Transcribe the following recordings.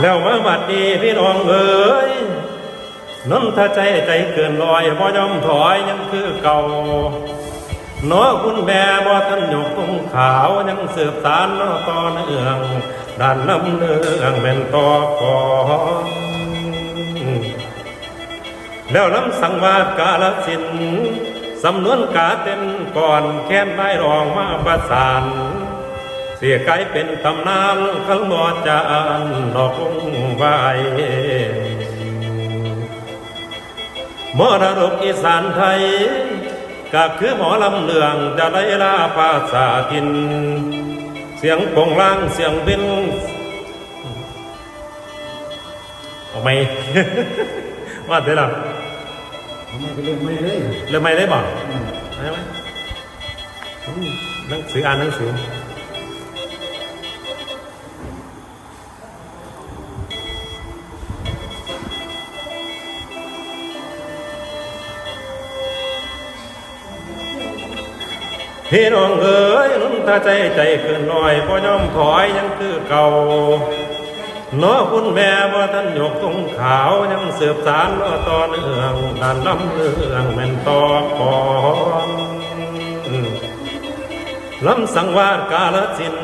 แล้วมาบัดนี้พี่น้องเอ๋ยนนถ้าใจใจเกินลอยบ่ยอมถอยยังคือเก่าเนาะคุณแม่บ่ทันยกตุ้งขาวยังสืบสานเนาะต่อเนื่องด้านน้ำเนืองแม่นต่อก่อนแล้วน้ำสังวาสกาลสินสำนวนกาเต้นก่อนแค้นได้รองมาประสาน สียไกลเป็นตำนานขังบอจานดอกคงไว้มรดกอีสานไทยก็คือหมอลำเลืองจะได้ลาภาษาทิน เสียงโปงล่างเสียงบินออกไหมว่าเดี๋ยวล่ะทำไมไปเรื่องไม่เลยเริ่มไม่ได้บอกได้ไหมอืมหนังสืออ่านหนังสือ พี่น้องเอ๋ยนุ่นถ้าใจใจเกินหน้อยพอยอมถอยยังคือเก่าเนาะคุณแม่ว่าท่านยกตรงขาวยังเสืบสารเนาะต่อเนื่องด้านลำเรื่องแม่นตอก่อนลำสังวาสกาลสิน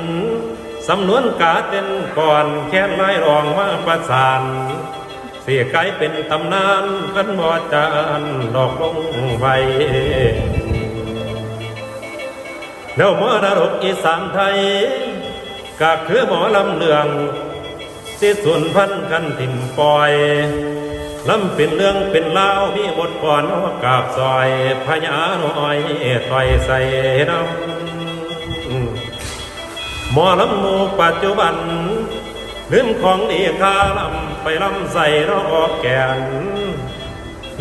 สำนวนกาเต้นก่อนแค่ไล่รองมาประสาน เสียไกลเป็นตำนานกันบ่จานดอกลงไว้ แล้วมรดกอีสานไทยก็คือหมอลำเลืองที่ส่วนพันกันถิ่มปล่อยลำเป็นเรื่องเป็นเล่ามีบทก่อนว่ากาบซอยพญาน้อยต่อยใส่น้ำหมอลำมูปัจจุบันลืมของดีคาลำไปลำใส่รอกแกน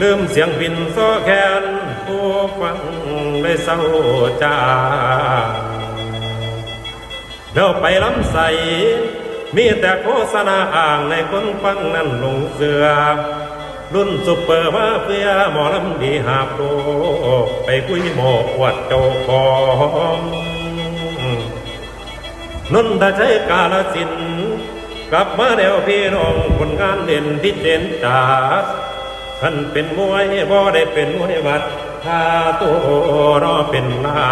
ลืมเสียงพินซ้อแคนผู้ฟังได้เศร้าจ้าแล้วไปลำใส มีแต่โฆษณาอ่างในคนฟังนั้นลงเสือ รุ่นซุปเปอร์มาเพื่อหมอลำดีหาโปรไปคุยหมออวดเจ้าของนนทชัยกาลสิน กลับมาแนวพี่น้องคนงานเด่นที่เด่นจาด ท่านเป็นมวยบ่ได้เป็นมวยวัดถ้าตัวรอเป็นนา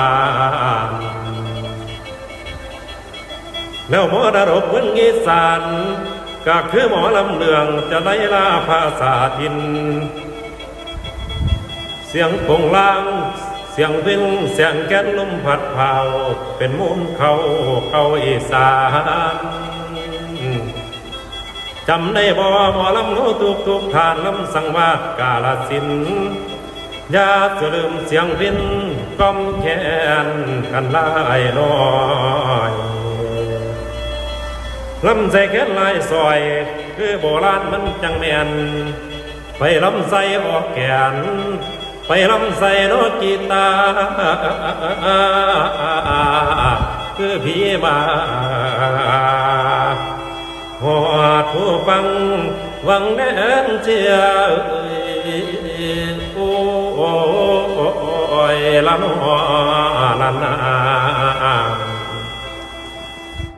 นแล้วหมอดรบเมืองอีสานก็คือหมอลำเลืองจะไล่ลาภาษาทิน เสียงปงลางเสียงวินเสียงแก้นลมพัดเผาเป็นมูลเขาเขาอีสาน จำได้บ่หมอลำโนทุกทุกทานลำสังวาสกาลสินอย่าจะลืมเสียงวินก้มแขนกันลายน้อยลำใส่แขนลายซอย คือโบราณมันจังแมนไปลำใส่ออกแขนไปลำใส่โนกีตาคือพี่มา ฟังหวังแน่นเชียโอ้ยละนอละนา